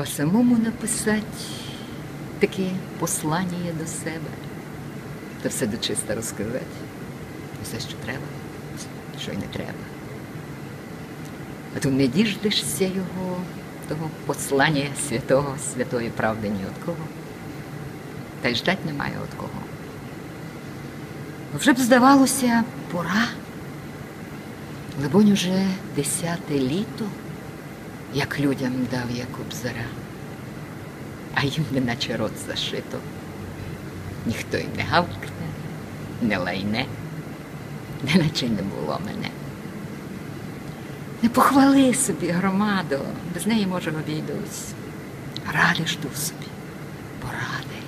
Треба самому написати таке послання до себе. Та все дочисто розказати. Все, що треба, що й не треба. А то не діждешся його, того послання святого, святої правди ні від кого. Та й ждать немає від кого. Вже б здавалося, пора. Либонь, уже десяте літо, як людям дав Якуб зара, а їм неначе рот зашито. Ніхто й не гавкне, не лайне, неначе не було мене. Не похвали собі, громадо, без неї, може, обійдусь. Ради жду собі, поради.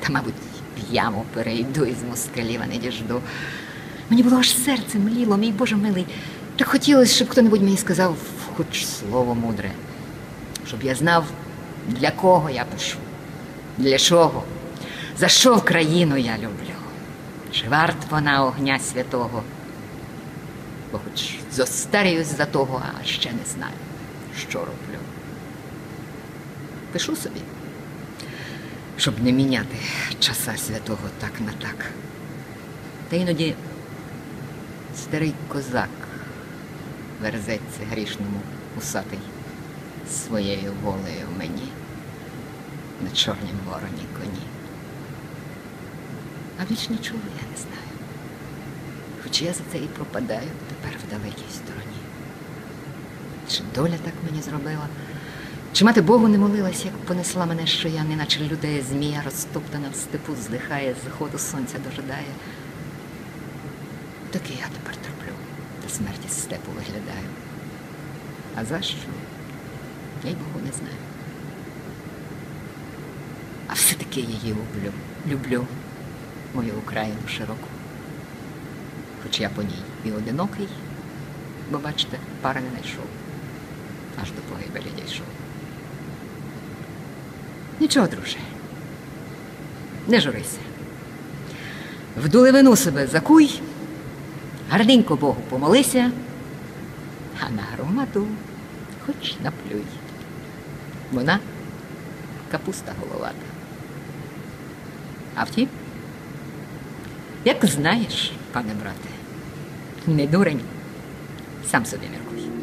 Та, мабуть, в яму перейду із москалів, а не діжду. Мені було аж серце мліло, мій Боже милий. Так хотілося, щоб хто-небудь мені сказав хоч слово мудре, щоб я знав, для кого я пишу, для чого, за що країну я люблю. Чи варт вона огня святого? Бо хоч зостарююсь за того, а ще не знаю, що роблю. Пишу собі, щоб не міняти часа святого так на так. Та іноді старий козак верзеться грішному усатий своєю волею мені на чорнім вороні коні. А більш нічого я не знаю. Хоч я за це і пропадаю тепер в далекій стороні. Чи доля так мені зробила? Чи мати Богу не молилась, як понесла мене, що я, неначе людей змія, розтоптана в степу, здихає, з заходу сонця дожидає. Так я тепер смерті з степу виглядаю. А за що? Я й Богу не знаю. А все-таки її люблю, люблю мою Україну широку. Хоч я по ній і одинокий, бо бачите, пари не знайшов, аж до погибелі дійшов. Нічого, друже, не журися. В дуливину себе закуй, гарненько Богу помолися, а на громаду хоч наплюй. Вона капуста головата. А втім, як знаєш, пане брате, не дурень, сам собі міркуй.